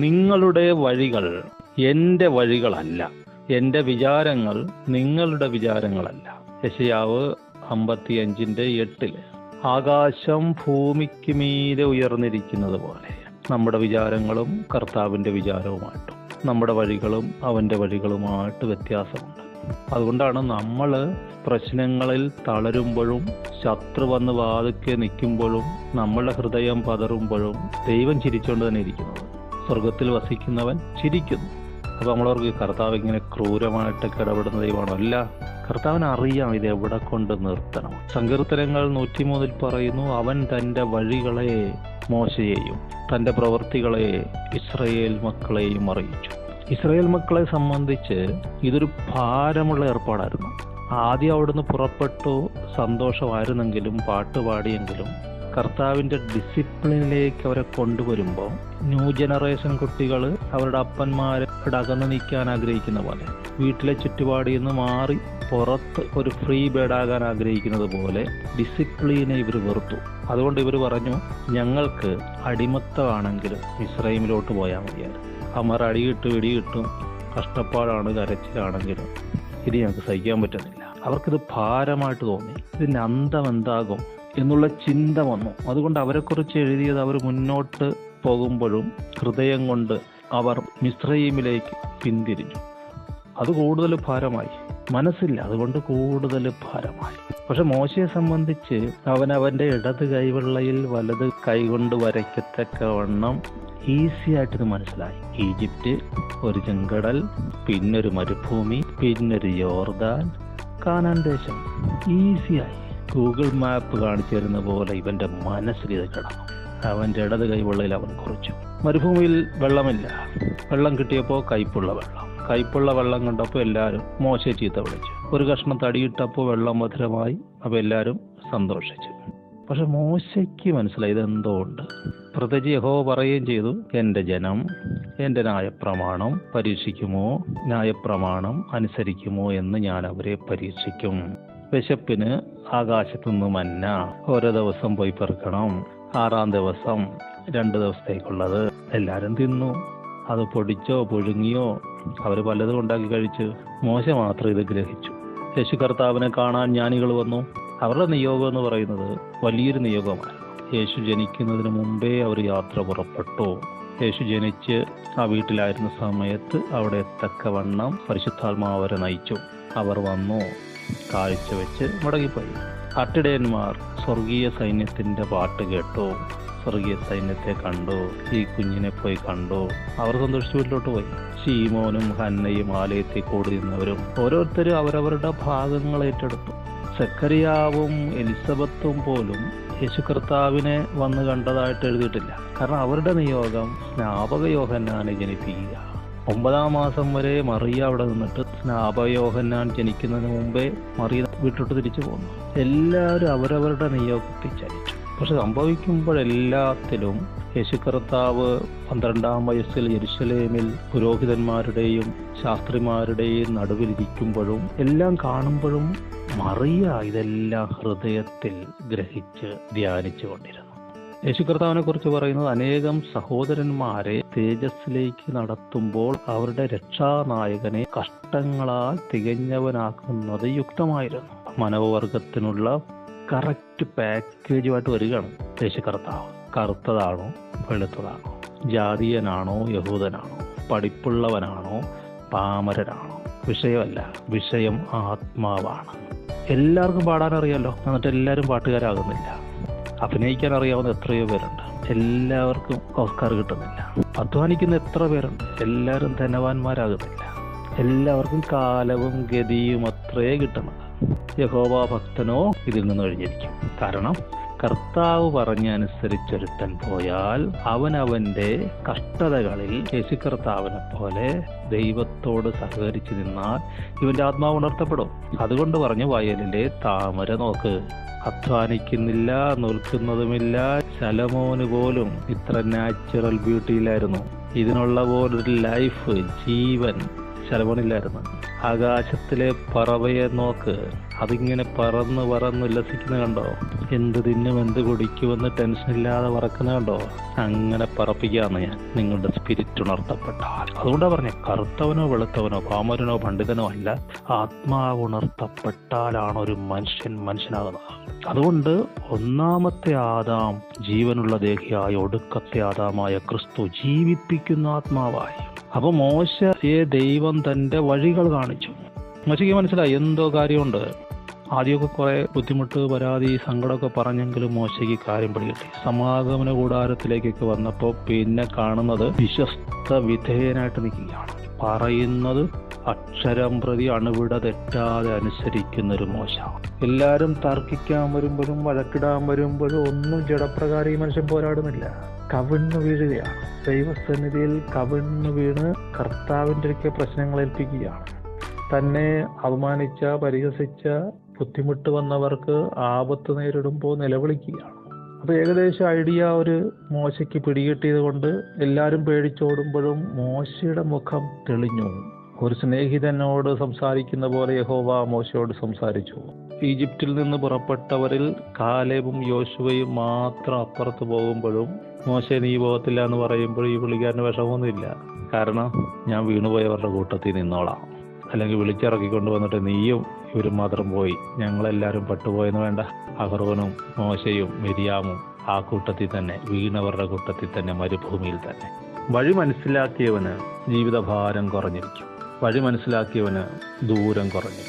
നിങ്ങളുടെ വഴികൾ എന്റെ വഴികളല്ല. എന്റെ വിചാരങ്ങൾ നിങ്ങളുടെ വിചാരങ്ങളല്ല. യശയാവ് അമ്പത്തിയഞ്ചിന്റെ എട്ടിൽ ആകാശം ഭൂമിക്ക് മീതെ ഉയർന്നിരിക്കുന്നത് പോലെ നമ്മുടെ വിചാരങ്ങളും കർത്താവിന്റെ വിചാരവുമായിട്ടും നമ്മുടെ വഴികളും അവന്റെ വഴികളുമായിട്ട് വ്യത്യാസമുണ്ട്. അതുകൊണ്ടാണ് നമ്മൾ പ്രശ്നങ്ങളിൽ തളരുമ്പോഴും ശത്രു വന്ന് വാതുക്കെ നിൽക്കുമ്പോഴും നമ്മളുടെ ഹൃദയം പതറുമ്പോഴും ദൈവം ചിരിച്ചുകൊണ്ട് തന്നെ ഇരിക്കുന്നത്. സ്വർഗത്തിൽ വസിക്കുന്നവൻ ചിരിക്കുന്നു. അപ്പൊ നമ്മളവർക്ക് കർത്താവ് ഇങ്ങനെ ക്രൂരമായിട്ടൊക്കെ ഇടപെടുന്ന ദൈവമാണോ. അല്ല കർത്താവിന് അറിയാം ഇത് എവിടെ കൊണ്ട് നിർത്തണം. സങ്കീർത്തനങ്ങൾ നൂറ്റിമൂന്നിൽ പറയുന്നു അവൻ തന്റെ വഴികളെ മോശയെയും തന്റെ പ്രവൃത്തികളെ ഇസ്രയേൽ മക്കളെയും അറിയിച്ചു. ഇസ്രയേൽ മക്കളെ സംബന്ധിച്ച് ഇതൊരു ഭാരമുള്ള ഏർപ്പാടായിരുന്നു. ആദ്യം അവിടുന്ന് പുറപ്പെട്ടു സന്തോഷമായിരുന്നെങ്കിലും പാട്ട് കർത്താവിന്റെ ഡിസിപ്ലിനിലേക്ക് അവരെ കൊണ്ടുവരുമ്പോൾ ന്യൂ ജനറേഷൻ കുട്ടികൾ അവരുടെ അപ്പന്മാരെ അകന്ന് നിൽക്കാൻ ആഗ്രഹിക്കുന്ന പോലെ വീട്ടിലെ ചുറ്റുപാടിൽ നിന്ന് മാറി പുറത്ത് ഒരു ഫ്രീ ബേഡാകാൻ ആഗ്രഹിക്കുന്നത് പോലെ ഡിസിപ്ലിനെ ഇവർ വെറുത്തു. അതുകൊണ്ട് ഇവർ പറഞ്ഞു ഞങ്ങൾക്ക് അടിമത്തമാണെങ്കിലും ഇസ്രൈമിലോട്ട് പോയാൽ മതിയായിരുന്നു. അമർ അടിയിട്ട് വെടിയിട്ടും കഷ്ടപ്പാടാണ് കരച്ചിലാണെങ്കിലും ഇത് ഞങ്ങൾക്ക് സഹിക്കാൻ പറ്റുന്നില്ല. അവർക്കിത് ഭാരമായിട്ട് തോന്നി. ഇതിന്റെ അന്തം എന്താകും? എന്നുള്ള ചിന്ത വന്നു. അതുകൊണ്ട് അവരെക്കുറിച്ച് എഴുതിയത് അവർ മുന്നോട്ട് പോകുമ്പോഴും ഹൃദയം കൊണ്ട് അവർ മിശ്രയിമിലേക്ക് പിന്തിരിഞ്ഞു. അത് കൂടുതൽ ഭാരമായി. മനസ്സില്ല അതുകൊണ്ട് കൂടുതൽ ഭാരമായി. പക്ഷെ മോശയെ സംബന്ധിച്ച് അവൻ അവന്റെ ഇടത് കൈവെള്ളയിൽ വലത് കൈകൊണ്ട് വരയ്ക്കത്തക്കവണ്ണം ഈസി ആയിട്ട് ഇത് മനസ്സിലായി. ഈജിപ്റ്റ് ഒരു ചെങ്കടൽ പിന്നൊരു മരുഭൂമി പിന്നൊരു യോർദാൻ കാനാൻ ദേശം. ഈസിയായി ഗൂഗിൾ മാപ്പ് കാണിച്ചു തരുന്ന പോലെ ഇവന്റെ മനസ്സിൽ ഇത് കിടന്നു. അവന്റെ ഇടത് കൈ വെള്ളയിൽ അവൻ കുറിച്ചു. മരുഭൂമിയിൽ വെള്ളമില്ല. വെള്ളം കിട്ടിയപ്പോൾ കയ്പുള്ള വെള്ളം. കയ്പുള്ള വെള്ളം കണ്ടപ്പോൾ എല്ലാവരും മോശ ചീത്ത വിളിച്ചു. ഒരു കഷ്ണം തടിയിട്ടപ്പോൾ വെള്ളം മധുരമായി. അപ്പോൾ എല്ലാവരും സന്തോഷിച്ചു. പക്ഷെ മോശയ്ക്ക് മനസ്സിലായി ഇതെന്തോ ഉണ്ട് പ്രത്യേകിച്ച് യഹോ പറയുകയും ചെയ്തു എന്റെ ജനം എന്റെ ന്യായപ്രമാണം പരീക്ഷിക്കുമോ? ന്യായപ്രമാണം അനുസരിക്കുമോ എന്ന് ഞാൻ അവരെ പരീക്ഷിക്കും. വിശപ്പിന് ആകാശത്തുനിന്ന് മന്ന ഓരോ ദിവസം പോയി പെറുക്കണം. ആറാം ദിവസം രണ്ട് ദിവസത്തേക്കുള്ളത്. എല്ലാവരും തിന്നു. അത് പൊടിച്ചോ പുഴുങ്ങിയോ അവർ പലതും ഉണ്ടാക്കി കഴിച്ച് മോശ മാത്രം ഇത് ഗ്രഹിച്ചു. യേശു കർത്താവിനെ കാണാൻ ജ്ഞാനികൾ വന്നു. അവരുടെ നിയോഗം എന്ന് പറയുന്നത് വലിയൊരു നിയോഗമാണ്. യേശു ജനിക്കുന്നതിന് മുമ്പേ അവർ യാത്ര പുറപ്പെട്ടു. യേശു ജനിച്ച് ആ വീട്ടിലായിരുന്ന സമയത്ത് അവിടെ എത്തക്കവണ്ണം പരിശുദ്ധാത്മാവരെ നയിച്ചു. അവർ വന്നു. കാഴ്ചവെച്ച് മടങ്ങിപ്പോയി. കാട്ടിടയന്മാർ സ്വർഗീയ സൈന്യത്തിന്റെ പാട്ട് കേട്ടോ. സ്വർഗീയ സൈന്യത്തെ കണ്ടോ. ഈ കുഞ്ഞിനെ പോയി കണ്ടോ. അവർ സന്തോഷിച്ച് വീട്ടിലോട്ട് പോയി. ഷീമോനും ഹന്നയും ആലയത്തിൽ കൂടി നിന്നവരും ഓരോരുത്തരും അവരവരുടെ ഭാഗങ്ങൾ ഏറ്റെടുത്തു. സക്കറിയാവും എലിസബത്തും പോലും യേശു കർത്താവിനെ വന്ന് കണ്ടതായിട്ട് എഴുതിയിട്ടില്ല. കാരണം അവരുടെ നിയോഗം സ്നാപക യോഹന്നാനെ ജനിപ്പിക്കുക. ഒമ്പതാം മാസം വരെ മറിയ അവിടെ നിന്നിട്ട് സ്നാപയോഹന്നാൻ ജനിക്കുന്നതിന് മുമ്പേ മറിയ വിട്ടിട്ട് തിരിച്ചു പോന്നു. എല്ലാവരും അവരവരുടെ നിയോഗത്തിൽ ചലിച്ചു പക്ഷെ സംഭവിക്കുമ്പോഴെല്ലാത്തിലും യേശു കർത്താവ് പന്ത്രണ്ടാം വയസ്സിൽ യെരുശലേമിൽ പുരോഹിതന്മാരുടെയും ശാസ്ത്രിമാരുടെയും നടുവിലിരിക്കുമ്പോഴും എല്ലാം കാണുമ്പോഴും മറിയ ഇതെല്ലാം ഹൃദയത്തിൽ ഗ്രഹിച്ച് ധ്യാനിച്ചു കൊണ്ടിരുന്നു യേശു കർത്താവിനെ കുറിച്ച് പറയുന്നത് അനേകം സഹോദരന്മാരെ തേജസ്സിലേക്ക് നടത്തുമ്പോൾ അവരുടെ രക്ഷാനായകനെ കഷ്ടങ്ങളാൽ തികഞ്ഞവനാക്കുന്നത് യുക്തമായിരുന്നു. മനോവർഗത്തിനുള്ള കറക്റ്റ് പാക്കേജുമായിട്ട് വരികയാണ് യേശു കർത്താവ് കറുത്തതാണോ വെളുത്തതാണോ ജാതീയനാണോ യഹൂദനാണോ പഠിപ്പുള്ളവനാണോ പാമരനാണോ? വിഷയമല്ല വിഷയം ആത്മാവാണ്. എല്ലാവർക്കും പാടാനറിയാലോ? എന്നിട്ട് എല്ലാവരും പാട്ടുകാരാകുന്നില്ല. അഭിനയിക്കാൻ അറിയാവുന്ന എത്രയോ പേരുണ്ട്. എല്ലാവർക്കും ഓസ്കാർ കിട്ടുന്നില്ല. അധ്വാനിക്കുന്ന എത്ര പേരുണ്ട്. എല്ലാവരും ധനവാന്മാരാകുന്നില്ല. എല്ലാവർക്കും കാലവും ഗതിയും അത്രേ കിട്ടുന്നത്. യഹോവ ഭക്തനോ ഇതിൽ നിന്ന് കഴിഞ്ഞിരിക്കും കാരണം കർത്താവ് പറഞ്ഞനുസരിച്ചൊരുത്തൻ പോയാൽ അവനവന്റെ കഷ്ടതകളിൽ യേശു കർത്താവിനെ പോലെ ദൈവത്തോട് സഹകരിച്ചു നിന്നാൽ ഇവന്റെ ആത്മാവ് ഉണർത്തപ്പെടും. അതുകൊണ്ട് പറഞ്ഞു വയലിലെ താമര നോക്ക്. അധ്വാനിക്കുന്നില്ല നിൽക്കുന്നതുമില്ല. ശലമോന് പോലും ഇത്ര നാച്ചുറൽ ബ്യൂട്ടിയിലായിരുന്നു ഇതിനുള്ള പോലൊരു ലൈഫ് ജീവൻ ശലമോനില്ലായിരുന്നു ആകാശത്തിലെ പറവയെ നോക്ക്. അതിങ്ങനെ പറന്ന് പറന്ന് ഉല്ലസിക്കുന്ന കണ്ടോ? എന്ത് തിന്നും എന്ത് കുടിക്കുമെന്ന് ടെൻഷൻ ഇല്ലാതെ പറക്കുന്ന കണ്ടോ? അങ്ങനെ പറപ്പിക്കാന്ന് ഞാൻ. നിങ്ങളുടെ സ്പിരിറ്റ് ഉണർത്തപ്പെട്ടാൽ. അതുകൊണ്ടാ പറഞ്ഞ കറുത്തവനോ വെളുത്തവനോ പാമരനോ പണ്ഡിതനോ അല്ല ആത്മാവ് ഉണർത്തപ്പെട്ടാലാണ് ഒരു മനുഷ്യൻ മനുഷ്യനാകുന്നത്. അതുകൊണ്ട് ഒന്നാമത്തെ ആദാം ജീവനുള്ള ദേഹിയായ ഒടുക്കത്തെ ആദാമായ ക്രിസ്തു ജീവിപ്പിക്കുന്ന ആത്മാവായി. അപ്പൊ മോശയെ ദൈവം തന്റെ വഴികൾ കാണിച്ചു. മോശയ്ക്ക് മനസ്സിലായി എന്തോ കാര്യമുണ്ട്. ആദ്യമൊക്കെ കുറെ ബുദ്ധിമുട്ട് പരാതി സങ്കടമൊക്കെ പറഞ്ഞെങ്കിലും മോശയ്ക്ക് കാര്യം പിടികിട്ടി. സമാഗമന കൂടാരത്തിലേക്കൊക്കെ വന്നപ്പോൾ പിന്നെ കാണുന്നത് വിശ്വസ്ത വിധേയനായിട്ട് നിൽക്കുകയാണ്. പറയുന്നത് അക്ഷരം പ്രതി അണുവിട തെറ്റാതെ അനുസരിക്കുന്ന ഒരു മോശ. എല്ലാരും തർക്കിക്കാൻ വരുമ്പോഴും വഴക്കിടാൻ വരുമ്പോഴും ഒന്നും ജഡപ്രകാരം ഈ മനുഷ്യൻ പോരാടുന്നില്ല. കവിണ്ണു വീഴുകയാണ്. ദൈവസന്നിധിയിൽ കവിണ്ണു വീണ് കർത്താവിന്റെ ഒക്കെ പ്രശ്നങ്ങൾ ഏൽപ്പിക്കുകയാണ്. തന്നെ അപമാനിച്ച പരിഹസിച്ച ബുദ്ധിമുട്ട് വന്നവർക്ക് ആപത്ത് നേരിടുമ്പോൾ നിലവിളിക്കുകയാണ്. അപ്പോൾ ഏകദേശം ഐഡിയ ഒരു മോശയ്ക്ക് പിടികിട്ടിയത് കൊണ്ട് എല്ലാവരും പേടിച്ചോടുമ്പോഴും മോശയുടെ മുഖം തെളിഞ്ഞു. ഒരു സ്നേഹിതനോട് സംസാരിക്കുന്ന പോലെ യഹോവ മോശയോട് സംസാരിച്ചു. ഈജിപ്തിൽ നിന്ന് പുറപ്പെട്ടവരിൽ കാലേബും യോശുവയും മാത്രം അപ്പുറത്ത് പോകുമ്പോഴും മോശ നീ പോകത്തില്ല എന്ന് പറയുമ്പോൾ ഈ പുള്ളിക്കാരന് വിഷമമൊന്നുമില്ല. കാരണം ഞാൻ വീണുപോയവരുടെ കൂട്ടത്തിൽ നിന്നോളാം. അല്ലെങ്കിൽ വിളിച്ചിറക്കിക്കൊണ്ട് വന്നിട്ട് നീയും ഇവരും മാത്രം പോയി. ഞങ്ങളെല്ലാവരും പട്ടുപോയെന്ന് വേണ്ട. അഹർവനും മോശയും മെരിയാമും ആ കൂട്ടത്തിൽ തന്നെ വീണവരുടെ കൂട്ടത്തിൽ തന്നെ മരുഭൂമിയിൽ തന്നെ. വഴി മനസ്സിലാക്കിയവന് ജീവിതഭാരം കുറഞ്ഞിരിക്കും. വഴി മനസ്സിലാക്കിയവന് ദൂരം കുറഞ്ഞു.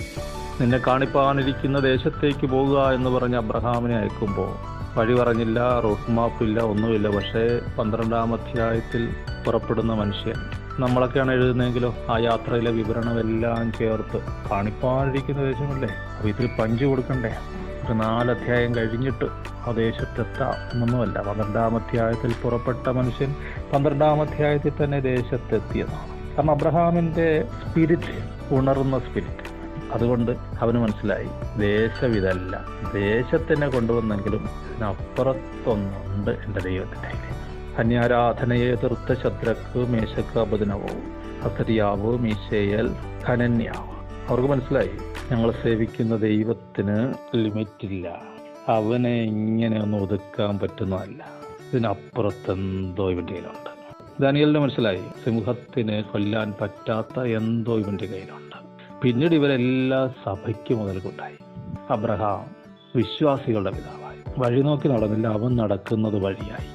നിന്നെ കാണിപ്പാനിരിക്കുന്ന ദേശത്തേക്ക് പോകുക എന്ന് പറഞ്ഞ് അബ്രഹാമിനെ അയക്കുമ്പോൾ വഴി പറഞ്ഞില്ല റൂട്ട് ഒന്നുമില്ല. പക്ഷേ പന്ത്രണ്ടാം അധ്യായത്തിൽ പുറപ്പെടുന്ന മനുഷ്യൻ നമ്മളൊക്കെയാണ് എഴുതുന്നതെങ്കിലോ ആ യാത്രയിലെ വിവരണമെല്ലാം ചേർത്ത് കാണിപ്പാനിരിക്കുന്ന ദേശമല്ലേ? അപ്പോൾ ഇതിൽ പഞ്ച് കൊടുക്കണ്ടേ? ഒരു നാലധ്യായം കഴിഞ്ഞിട്ട് ആ ദേശത്തെത്താം എന്നൊന്നുമല്ല. പന്ത്രണ്ടാം അധ്യായത്തിൽ പുറപ്പെട്ട മനുഷ്യൻ പന്ത്രണ്ടാം അധ്യായത്തിൽ തന്നെ ദേശത്തെത്തിയതാണ് കാരണം അബ്രഹാമിന്റെ സ്പിരിറ്റ് ഉണർന്ന സ്പിരിറ്റ് അതുകൊണ്ട് അവന് മനസ്സിലായി ദേശം ഇതല്ല ദേശത്തിനെ കൊണ്ടുവന്നെങ്കിലും ഇതിനപ്പുറത്തൊന്നുണ്ട് എന്റെ ദൈവത്തിന്റെ കന്യാരാധനയെ എതിർത്ത ശത്രുക്ക് മേശക്ക് അബദിനവും അസരിയാവ് മീശേയൽ ഖനന്യാവ് അവർക്ക് മനസ്സിലായി ഞങ്ങൾ സേവിക്കുന്ന ദൈവത്തിന് ലിമിറ്റില്ല. അവനെ ഇങ്ങനെ ഒന്ന് ഒതുക്കാൻ പറ്റുന്നതല്ല. ഇതിനപ്പുറത്തെന്തോ ഇവന്റെ ദാനിയലിന് മനസ്സിലായി സിംഹത്തിന് കൊല്ലാൻ പറ്റാത്ത എന്തോ ഇവന്റെ കയ്യിലുണ്ട്. പിന്നീട് ഇവരെല്ലാ സഭയ്ക്ക് മുതൽക്കുണ്ടായി അബ്രഹാം വിശ്വാസികളുടെ പിതാവായി. വഴി നോക്കി നടന്നില്ല അവൻ നടക്കുന്നത് വഴിയായി.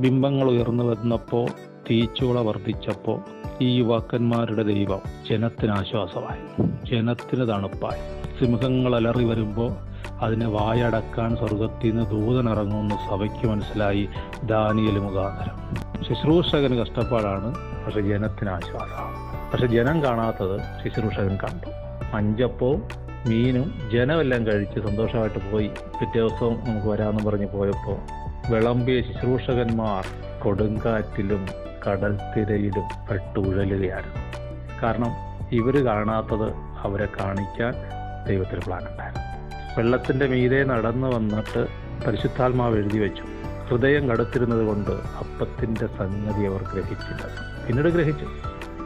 ബിംബങ്ങൾ ഉയർന്നു വന്നപ്പോൾ തീച്ചുള വർദ്ധിച്ചപ്പോൾ ഈ യുവാക്കന്മാരുടെ ദൈവം ജനത്തിന് ആശ്വാസമായി ജനത്തിന് തണുപ്പായി. സിംഹങ്ങൾ അലറി വരുമ്പോൾ അതിനെ വായടക്കാൻ സ്വർഗത്തിൽ നിന്ന് ദൂതനിറങ്ങുമെന്ന് സഭയ്ക്ക് മനസ്സിലായി ദാനിയൽ മുഖാന്തരം. ശുശ്രൂഷകന് കഷ്ടപ്പാടാണ് പക്ഷെ ജനത്തിന് ആശ്വാസമാണ് പക്ഷെ ജനം കാണാത്തത് ശുശ്രൂഷകൻ കണ്ടു. മഞ്ചപ്പവും മീനും ജനമെല്ലാം കഴിച്ച് സന്തോഷമായിട്ട് പോയി. പിറ്റേ ദിവസം നമുക്ക് വരാമെന്ന് പറഞ്ഞ് പോയപ്പോൾ വിളമ്പിയ ശുശ്രൂഷകന്മാർ കൊടുങ്കാറ്റിലും കടൽ തിരയിലും പെട്ടുഴലുകയായിരുന്നു. കാരണം ഇവർ കാണാത്തത് അവരെ കാണിക്കാൻ ദൈവത്തിന് പ്ലാൻ ഉണ്ടായിരുന്നു. വെള്ളത്തിന്റെ മീതെ നടന്നു വന്നിട്ട് പരിശുദ്ധാത്മാവ് എഴുതി വെച്ചു. ഹൃദയം കടത്തിരുന്നത് കൊണ്ട് അപ്പത്തിന്റെ സംഗതി അവർ ഗ്രഹിച്ചില്ല. പിന്നീട് ഗ്രഹിച്ചു.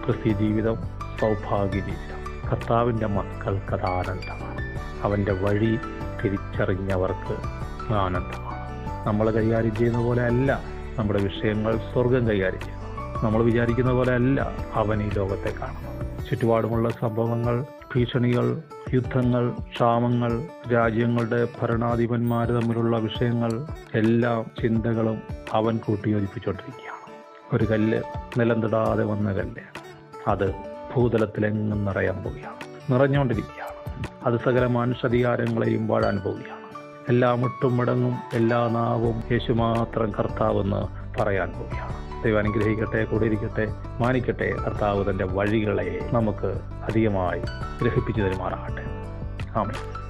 ക്രിസ്തി ജീവിതം സൗഭാഗ്യ ജീവിതം കർത്താവിന്റെ മക്കൾക്ക് അത് ആനന്ദമാണ് അവന്റെ വഴി തിരിച്ചറിഞ്ഞവർക്ക് ആനന്ദമാണ്. നമ്മൾ കൈകാര്യം ചെയ്യുന്ന പോലെ അല്ല നമ്മുടെ വിഷയങ്ങൾ സ്വർഗം കൈകാര്യം ചെയ്യുന്നത് നമ്മൾ വിചാരിക്കുന്ന പോലെ അല്ല അവൻ ഈ ലോകത്തെ കാണുന്നത്. ചുറ്റുപാടുമുള്ള സംഭവങ്ങൾ ഭീഷണികൾ യുദ്ധങ്ങൾ ക്ഷാമങ്ങൾ രാജ്യങ്ങളുടെ ഭരണാധിപന്മാർ തമ്മിലുള്ള വിഷയങ്ങൾ എല്ലാ ചിന്തകളും അവൻ കൂട്ടിയോജിപ്പിച്ചുകൊണ്ടിരിക്കുകയാണ് ഒരു കല്ല് നിലം തൊടാതെ വന്ന കല്ല്. അത് ഭൂതലത്തിലെങ്ങും നിറയാൻ പോവുകയാണ്. നിറഞ്ഞുകൊണ്ടിരിക്കുകയാണ്. അത് സകല മനുഷ്യധികാരങ്ങളെയും വാഴാൻ പോവുകയാണ്. എല്ലാ മുട്ടും മടങ്ങും എല്ലാ നാവും യേശു മാത്രം കർത്താവെന്ന് പറയാൻ പോവുകയാണ്. ദൈവം അനുഗ്രഹിക്കട്ടെ കൂടെ ഇരിക്കട്ടെ മാനിക്കട്ടെ. കർത്താവ് തന്റെ വഴികളെ നമുക്ക് അധികമായി ഗ്രഹിപ്പിച്ചു തരുമാറാകട്ടെ. ആമേ